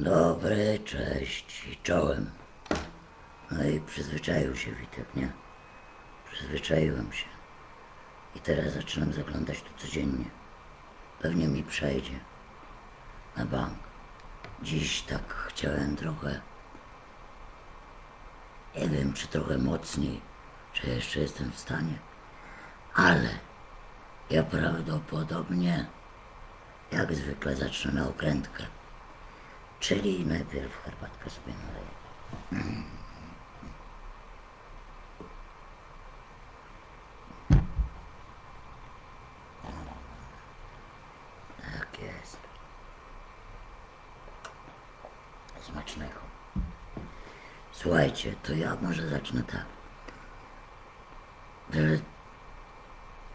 Dobry, cześć czołem. No i przyzwyczaił się Witek, nie? Przyzwyczaiłem się. I teraz zaczynam zaglądać tu codziennie. Pewnie mi przejdzie. Na bank. Dziś tak chciałem trochę. Nie wiem, czy trochę mocniej, czy jeszcze jestem w stanie. Ale ja prawdopodobnie, jak zwykle, zacznę na okrętkę. Czyli najpierw herbatkę sobie naleję. Tak jest. Smacznego. Słuchajcie, to ja może zacznę tak.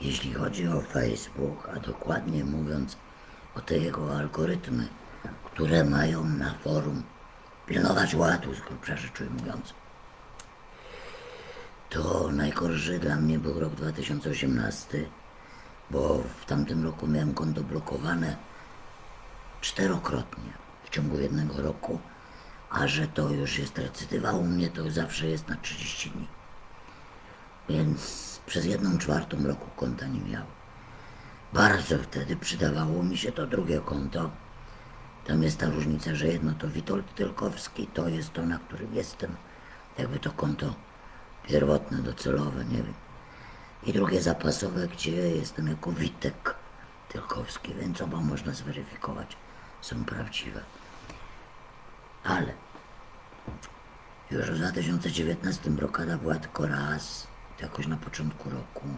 Jeśli chodzi o Facebook, a dokładnie mówiąc o te jego algorytmy, które mają na forum pilnować ładu, z grubsza rzecz ujmując, to najgorszy dla mnie był rok 2018, bo w tamtym roku miałem konto blokowane czterokrotnie w ciągu jednego roku, a że to już jest recydywa u mnie, to zawsze jest na 30 dni. Więc przez jedną czwartą roku konta nie miał. Bardzo wtedy przydawało mi się to drugie konto. Tam jest ta różnica, że jedno to Witold Tylkowski, to jest to, na którym jestem. Jakby to konto pierwotne, docelowe, nie wiem. I drugie zapasowe, gdzie jestem jako Witek Tylkowski, więc oba można zweryfikować. Są prawdziwe. Ale już w 2019 blokada była tylko raz, jakoś na początku roku.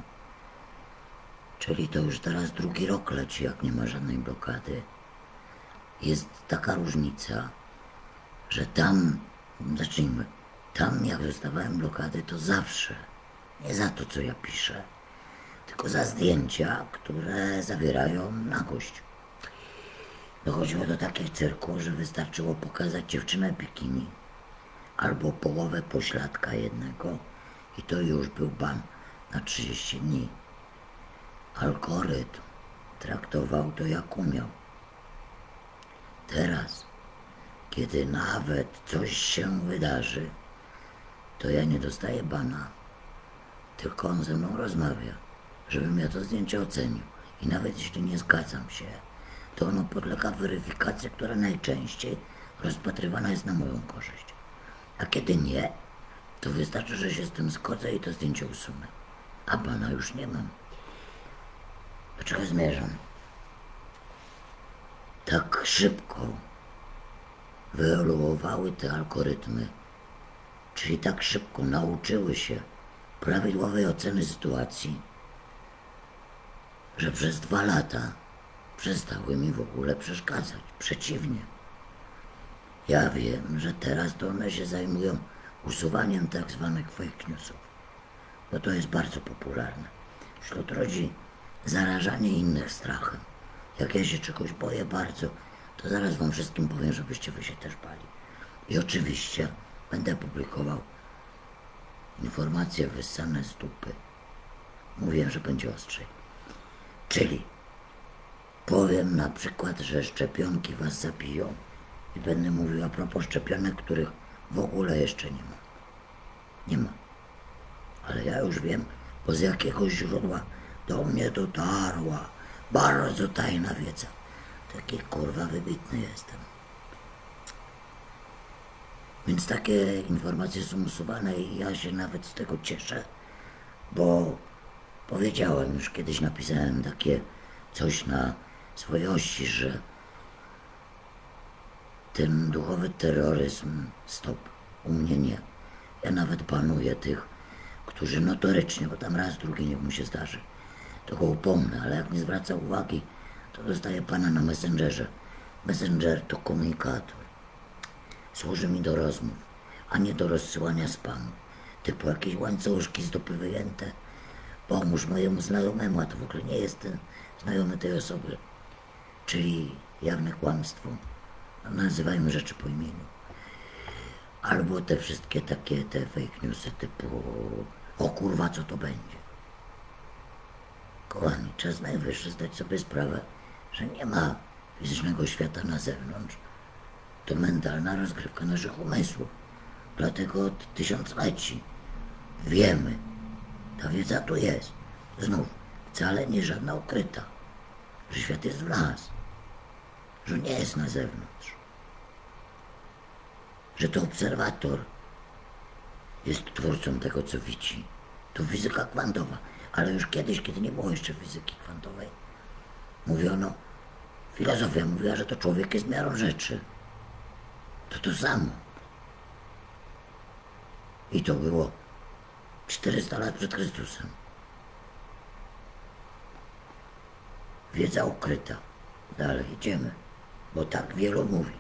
Czyli to już teraz drugi rok leci, jak nie ma żadnej blokady. Jest taka różnica, że tam, zacznijmy, tam jak dostawałem blokady, to zawsze, nie za to, co ja piszę, tylko za zdjęcia, które zawierają nagość. Dochodziło do takich cyrków, że wystarczyło pokazać dziewczynę bikini albo połowę pośladka jednego i to już był ban na 30 dni. Algorytm traktował to jak umiał. Teraz, kiedy nawet coś się wydarzy, to ja nie dostaję bana, tylko on ze mną rozmawia, żebym ja to zdjęcie ocenił. I nawet jeśli nie zgadzam się, to ono podlega weryfikacji, która najczęściej rozpatrywana jest na moją korzyść. A kiedy nie, to wystarczy, że się z tym zgodzę i to zdjęcie usunę. A pana już nie mam. Do czego zmierzam? Tak szybko wyewoluowały te algorytmy, czyli tak szybko nauczyły się prawidłowej oceny sytuacji, że przez dwa lata przestały mi w ogóle przeszkadzać. Przeciwnie. Ja wiem, że teraz to one się zajmują usuwaniem tak zwanych fake newsów, bo to jest bardzo popularne. Wśród ludzi zarażanie innych strachem. Jak ja się czegoś boję bardzo, to zaraz wam wszystkim powiem, żebyście wy się też bali. I oczywiście będę publikował informacje wyssane z dupy. Mówię, że będzie ostrzej. Czyli powiem na przykład, że szczepionki was zabiją i będę mówił a propos szczepionek, których w ogóle jeszcze nie ma. Nie ma. Ale ja już wiem, bo z jakiegoś źródła do mnie dotarła bardzo tajna wiedza. Taki kurwa wybitny jestem. Więc takie informacje są usuwane i ja się nawet z tego cieszę, bo powiedziałem już kiedyś, napisałem takie coś na swojej osi, że ten duchowy terroryzm stop, u mnie nie. Ja nawet panuję tych, którzy notorycznie, bo tam raz, drugi niech mu się zdarzy, to go upomnę, ale jak nie zwraca uwagi, to dostaje pana na Messengerze. Messenger to komunikator. Służy mi do rozmów, a nie do rozsyłania spamu. Typu jakieś łańcuszki z dupy wyjęte. Pomóż mojemu znajomemu, a to w ogóle nie jest ten znajomy tej osoby. Czyli jawne kłamstwo. No, nazywajmy rzeczy po imieniu. Albo te wszystkie takie te fake newsy typu o kurwa co to będzie. Kochani, czas najwyższy zdać sobie sprawę, że nie ma fizycznego świata na zewnątrz, to mentalna rozgrywka naszych umysłów. Dlatego od tysiącleci wiemy, ta wiedza tu jest. Znów, wcale nie żadna ukryta, że świat jest w nas, że nie jest na zewnątrz, że to obserwator jest twórcą tego, co widzi. To fizyka kwantowa, ale już kiedyś, kiedy nie było jeszcze fizyki kwantowej, mówiono, filozofia mówiła, że to człowiek jest miarą rzeczy. To to samo. I to było 400 lat przed Chrystusem. Wiedza ukryta. Dalej idziemy, bo tak wielu mówi.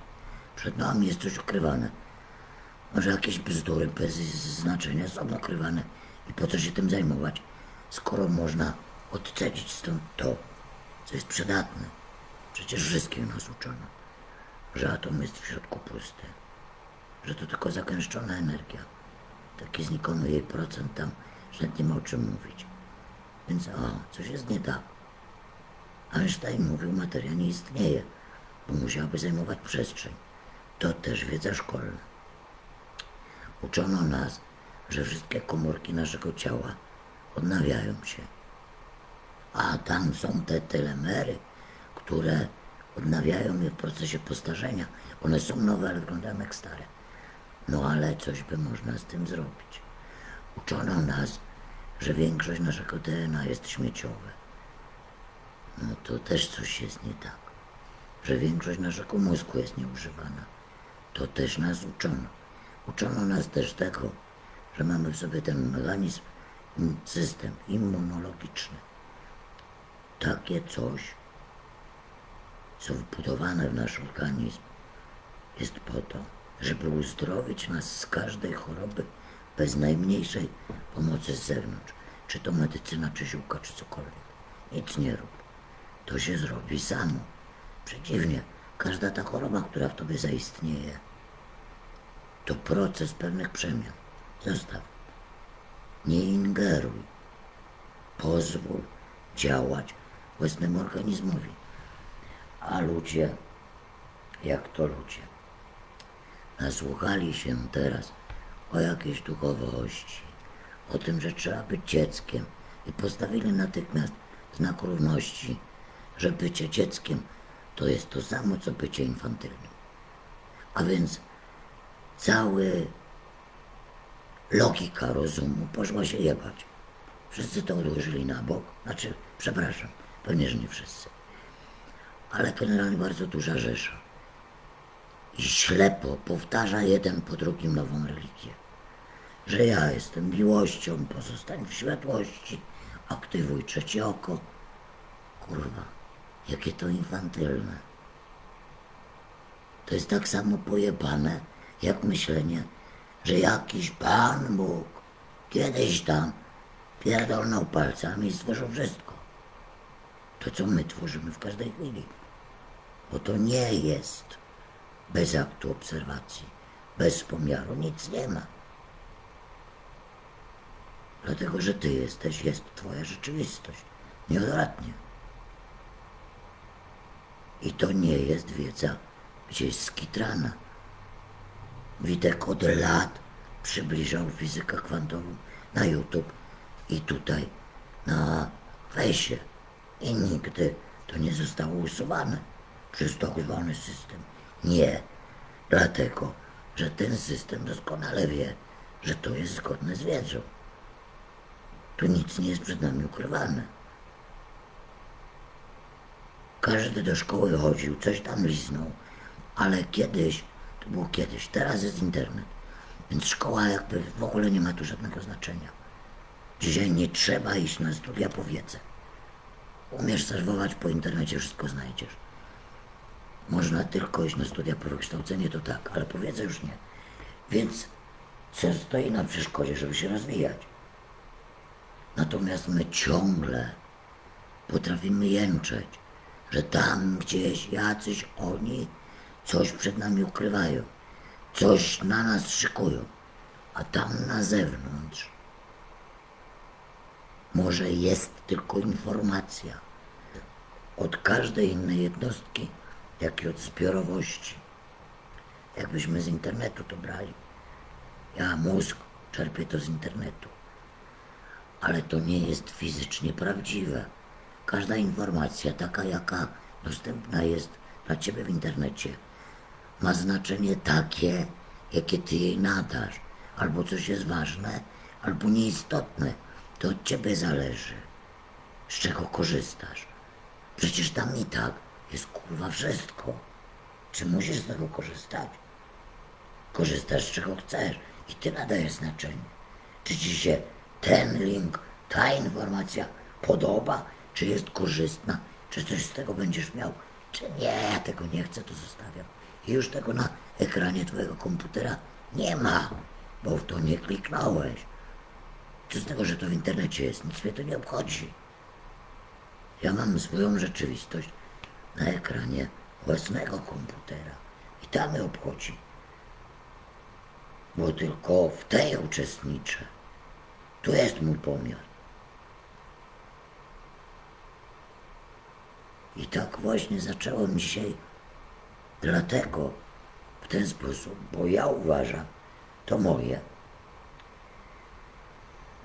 Przed nami jest coś ukrywane. Może jakieś bzdury bez znaczenia są ukrywane. I po co się tym zajmować, skoro można odcedzić stąd to, co jest przydatne. Przecież wszystkim nas uczono, że atom jest w środku pusty, że to tylko zagęszczona energia. Taki znikomy jej procent tam, że nie ma o czym mówić. Więc o, coś jest nie tak. Einstein mówił, materia nie istnieje, bo musiałaby zajmować przestrzeń. To też wiedza szkolna. Uczono nas, że wszystkie komórki naszego ciała odnawiają się. A tam są te telemery, które odnawiają je w procesie postarzenia. One są nowe, ale wyglądają jak stare. No ale coś by można z tym zrobić. Uczono nas, że większość naszego DNA jest śmieciowe. No to też coś jest nie tak. Że większość naszego mózgu jest nieużywana. To też nas uczono. Uczono nas też tego, że mamy w sobie ten mechanizm, system immunologiczny. Takie coś, co wbudowane w nasz organizm, jest po to, żeby uzdrowić nas z każdej choroby bez najmniejszej pomocy z zewnątrz. Czy to medycyna, czy ziółka, czy cokolwiek. Nic nie rób. To się zrobi samo. Przeciwnie, każda ta choroba, która w tobie zaistnieje, to proces pewnych przemian. Zostaw. Nie ingeruj. Pozwól działać własnemu organizmowi. A ludzie, jak to ludzie, nasłuchali się teraz o jakiejś duchowości, o tym, że trzeba być dzieckiem i postawili natychmiast znak równości, że bycie dzieckiem to jest to samo, co bycie infantylnym. A więc cały logika rozumu poszła się jebać. Wszyscy to odłożyli na bok. Znaczy, przepraszam, pewnie, że nie wszyscy. Ale generalnie bardzo duża rzesza. I ślepo powtarza jeden po drugim nową religię. Że ja jestem miłością, pozostań w światłości, aktywuj trzecie oko. Kurwa, jakie to infantylne. To jest tak samo pojebane, jak myślenie, że jakiś Pan Bóg kiedyś tam pierdolnął palcami i stworzył wszystko. To, co my tworzymy w każdej chwili. Bo to nie jest bez aktu obserwacji, bez pomiaru, nic nie ma. Dlatego, że ty jesteś, jest twoja rzeczywistość. Nieodwrotnie. I to nie jest wiedza gdzieś skitrana. Witek od lat przybliżał fizykę kwantową na YouTube i tutaj na fejsie. I nigdy to nie zostało usuwane przez tak system. Nie, dlatego, że ten system doskonale wie, że to jest zgodne z wiedzą. Tu nic nie jest przed nami ukrywane. Każdy do szkoły chodził, coś tam liznął, ale kiedyś, to było kiedyś, teraz jest internet, więc szkoła jakby w ogóle nie ma tu żadnego znaczenia. Dzisiaj nie trzeba iść na studia po wiedzę. Umiesz serwować po internecie, wszystko znajdziesz. Można tylko iść na studia po wykształcenie, to tak, ale po wiedzę już nie. Więc co stoi na przeszkodzie, żeby się rozwijać? Natomiast my ciągle potrafimy jęczeć, że tam gdzieś jacyś oni coś przed nami ukrywają, coś na nas szykują, a tam na zewnątrz może jest tylko informacja od każdej innej jednostki, jak i od zbiorowości. jakbyśmy z internetu to brali. Ja mózg czerpię to z internetu. Ale to nie jest fizycznie prawdziwe. Każda informacja, taka jaka dostępna jest dla ciebie w internecie, ma znaczenie takie, jakie ty jej nadasz. Albo coś jest ważne, albo nieistotne. To od ciebie zależy, z czego korzystasz. Przecież tam i tak jest kurwa wszystko. Czy musisz z tego korzystać? Korzystasz z czego chcesz i ty nadajesz znaczenie. Czy ci się ten link, ta informacja podoba, czy jest korzystna, czy coś z tego będziesz miał, czy nie, ja tego nie chcę, to zostawiam. Już tego na ekranie twojego komputera nie ma, bo w to nie kliknąłeś. Co z tego, że to w internecie jest, nic mnie to nie obchodzi. Ja mam swoją rzeczywistość na ekranie własnego komputera i tam mnie obchodzi. Bo tylko w tej uczestniczę. Tu jest mój pomiar. I tak właśnie zacząłem dzisiaj dlatego w ten sposób, bo ja uważam, to moje,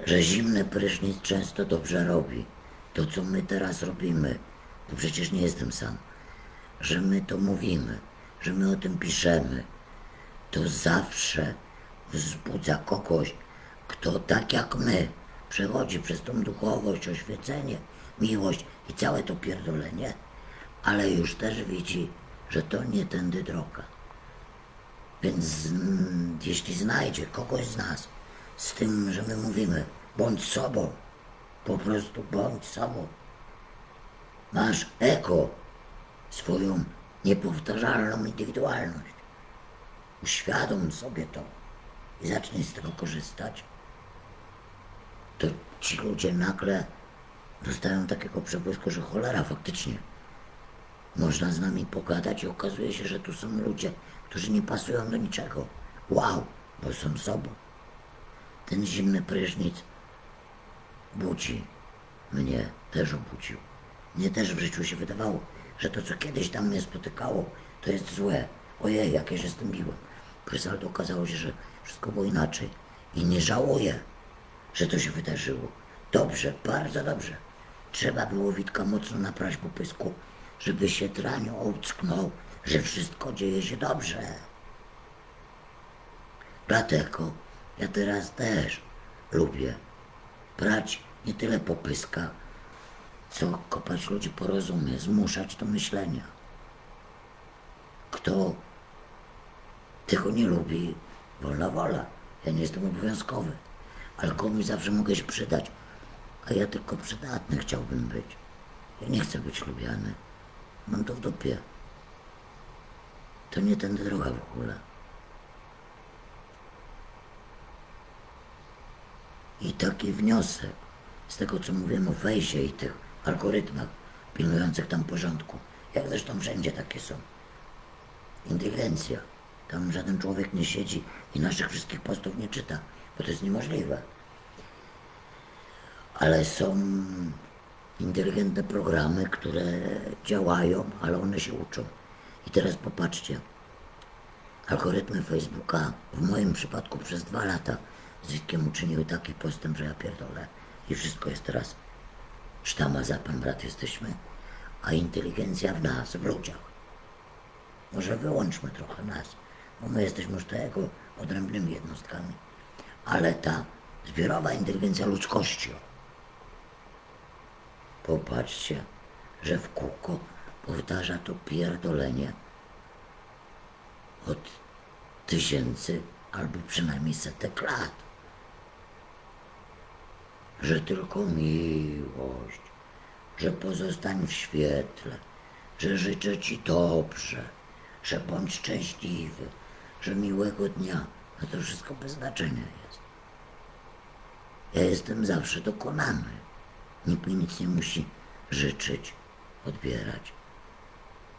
że zimny prysznic często dobrze robi. To, co my teraz robimy, to przecież nie jestem sam, że my to mówimy, że my o tym piszemy, to zawsze wzbudza kogoś, kto tak jak my przechodzi przez tą duchowość, oświecenie, miłość i całe to pierdolenie, ale już też widzi, że to nie tędy droga. Więc jeśli znajdzie kogoś z nas z tym, że my mówimy, bądź sobą, po prostu bądź sobą, masz eko, swoją niepowtarzalną indywidualność. Uświadom sobie to i zacznij z tego korzystać. To ci ludzie nagle dostają takiego przebłysku, że cholera faktycznie. Można z nami pogadać i okazuje się, że tu są ludzie, którzy nie pasują do niczego. Wow, bo są sobą. Ten zimny prysznic budzi. Mnie też obudził. Mnie też w życiu się wydawało, że to, co kiedyś tam mnie spotykało, to jest złe. Ojej, jakie się z tym biłem. Krysaldo okazało się, że wszystko było inaczej. I nie żałuję, że to się wydarzyło. Dobrze, bardzo dobrze. Trzeba było Witka mocno naprać po pysku, żeby się draniu ocknął, że wszystko dzieje się dobrze. Dlatego ja teraz też lubię brać nie tyle po pyskach, co kopać ludzi po rozumie, zmuszać do myślenia. Kto tego nie lubi, wolna wola. Ja nie jestem obowiązkowy, ale komuś zawsze mogę się przydać, a ja tylko przydatny chciałbym być. Ja nie chcę być lubiany. Mam to w dupie. To nie tędy droga w ogóle. I taki wniosek z tego, co mówiłem o fejsie i tych algorytmach pilnujących tam porządku, jak zresztą wszędzie takie są. Inteligencja. Tam żaden człowiek nie siedzi i naszych wszystkich postów nie czyta, bo to jest niemożliwe. Ale są inteligentne programy, które działają, ale one się uczą. I teraz popatrzcie, algorytmy Facebooka w moim przypadku przez dwa lata z Witkiem uczyniły taki postęp, że ja pierdolę. I wszystko jest teraz sztama za pan brat jesteśmy, a inteligencja w nas, w ludziach. Może wyłączmy trochę nas, bo my jesteśmy już tego odrębnymi jednostkami. Ale ta zbiorowa inteligencja ludzkości. Popatrzcie, że w kółko powtarza to pierdolenie od tysięcy albo przynajmniej setek lat. Że tylko miłość, że pozostań w świetle, że życzę Ci dobrze, że bądź szczęśliwy, że miłego dnia, no to wszystko bez znaczenia jest. Ja jestem zawsze dokonany. Nikt mi nic nie musi życzyć, odbierać.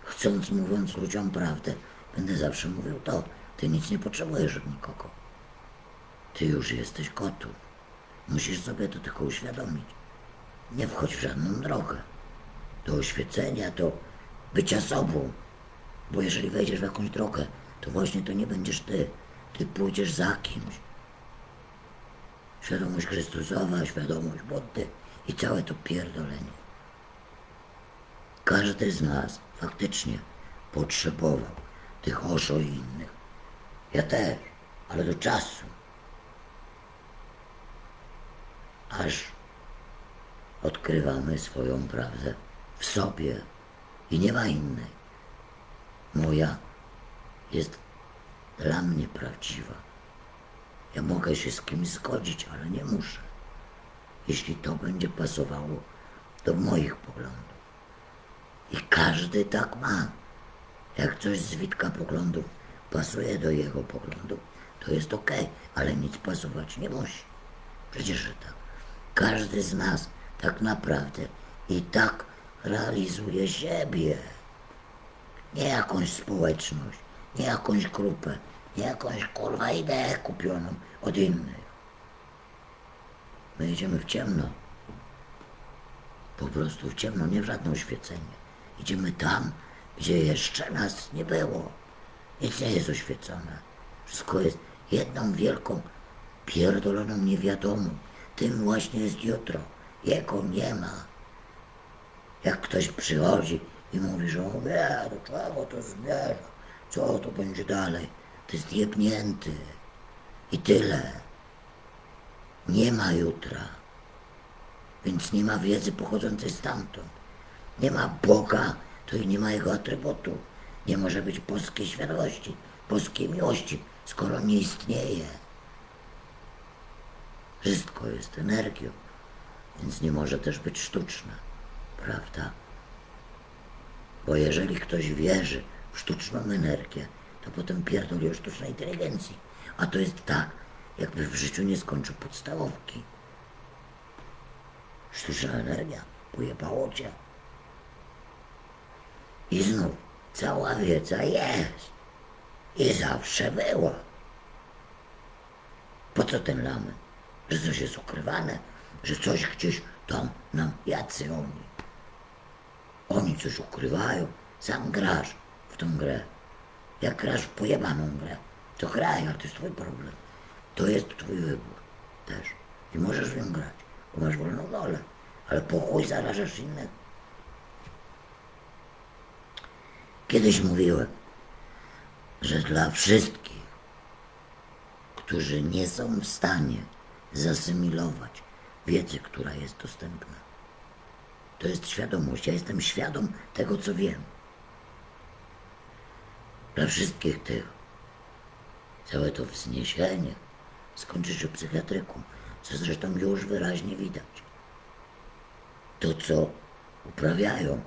Chcąc, mówiąc ludziom prawdę, będę zawsze mówił to. Ty nic nie potrzebujesz od nikogo. Ty już jesteś gotów. Musisz sobie to tylko uświadomić. Nie wchodź w żadną drogę. Do oświecenia, do bycia sobą. Bo jeżeli wejdziesz w jakąś drogę to właśnie to nie będziesz ty. Ty pójdziesz za kimś. Świadomość Chrystusowa, świadomość Buddy i całe to pierdolenie. Każdy z nas faktycznie potrzebował tych oszo i innych. Ja też, ale do czasu. Aż odkrywamy swoją prawdę w sobie i nie ma innej. Moja jest dla mnie prawdziwa. Ja mogę się z kimś zgodzić, ale nie muszę. Jeśli to będzie pasowało do moich poglądów. I każdy tak ma. Jak coś z Witka poglądów pasuje do jego poglądów, to jest okej, ale nic pasować nie musi. Przecież że tak. Każdy z nas tak naprawdę i tak realizuje siebie. Nie jakąś społeczność, nie jakąś grupę, nie jakąś kurwa ideę kupioną od innych. My idziemy w ciemno. Po prostu w ciemno, nie w żadne oświecenie. Idziemy tam, gdzie jeszcze nas nie było. Nic nie jest oświecone. Wszystko jest jedną wielką, pierdoloną niewiadomą. Tym właśnie jest jutro. Jego nie ma. Jak ktoś przychodzi i mówi, że on wie, do czego to zmierza, co to będzie dalej, to jest jebnięty. I tyle. Nie ma jutra. Więc nie ma wiedzy pochodzącej stamtąd. Nie ma Boga, to i nie ma Jego atrybutu. Nie może być boskiej świadomości, boskiej miłości, skoro nie istnieje. Wszystko jest energią, więc nie może też być sztuczne, prawda? Bo jeżeli ktoś wierzy w sztuczną energię, to potem pierdoli o sztucznej inteligencji. A to jest tak, jakby w życiu nie skończył podstawówki. Sztuczna energia pojebało cię. I znów cała wiedza jest. I zawsze była. Po co ten lament? Że coś jest ukrywane, że coś gdzieś tam nam jacy oni. Oni coś ukrywają, sam grasz w tą grę. Jak grasz w pojebaną grę, to graj, ale to jest twój problem. To jest twój wybór też. I możesz w nią grać, bo masz wolną wolę. Ale po chuj zarażasz innych. Kiedyś mówiłem, że dla wszystkich, którzy nie są w stanie zasymilować wiedzy, która jest dostępna, to jest świadomość. Ja jestem świadom tego, co wiem. Dla wszystkich tych, całe to wzniesienie skończy się psychiatryką, co zresztą już wyraźnie widać. To, co uprawiają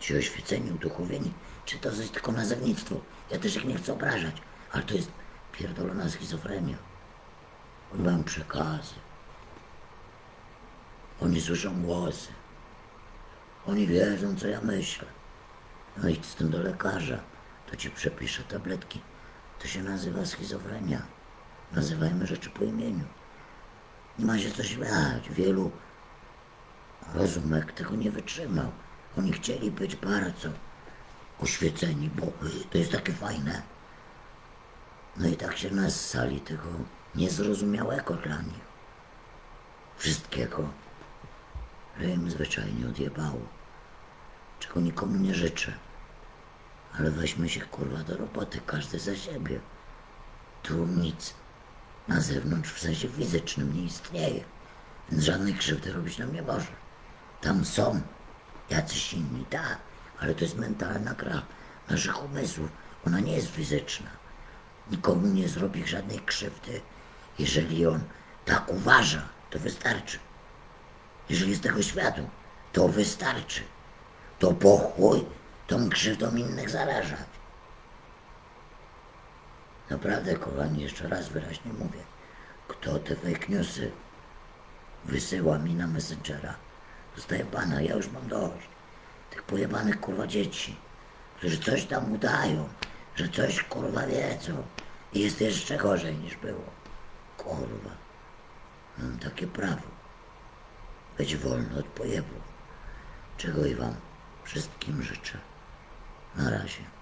ci oświeceni, uduchowieni, czy to jest tylko nazewnictwo. Ja też ich nie chcę obrażać, ale to jest pierdolona schizofrenia. Oni mają przekazy. Oni słyszą głosy. Oni wiedzą, co ja myślę. No idź z tym do lekarza, to ci przepisze tabletki. To się nazywa schizofrenia. Nazywajmy rzeczy po imieniu. Nie ma się co śmiać. Wielu rozumek tego nie wytrzymał. Oni chcieli być bardzo oświeceni, bo to jest takie fajne. No i tak się nas sali tego niezrozumiałego dla nich. Wszystkiego, że im zwyczajnie odjebało. Czego nikomu nie życzę. Ale weźmy się kurwa do roboty, każdy za siebie. Tu nic na zewnątrz w sensie fizycznym nie istnieje. Więc żadnej krzywdy robić nam nie może. Tam są jacyś inni, tak, ale to jest mentalna gra naszych umysłów. Ona nie jest fizyczna. Nikomu nie zrobi żadnej krzywdy. Jeżeli on tak uważa, to wystarczy. Jeżeli jest tego świadom, to wystarczy. To po chuj tą krzywdą innych zarażać. Naprawdę, kochani, jeszcze raz wyraźnie mówię. Kto te fake newsy wysyła mi na Messengera, dostaje pana, ja już mam dość. Tych pojebanych kurwa dzieci, którzy coś tam udają, że coś kurwa wiedzą i jest jeszcze gorzej niż było. Kurwa, mam takie prawo. Być wolny od pojebu, czego i wam wszystkim życzę. Na razie.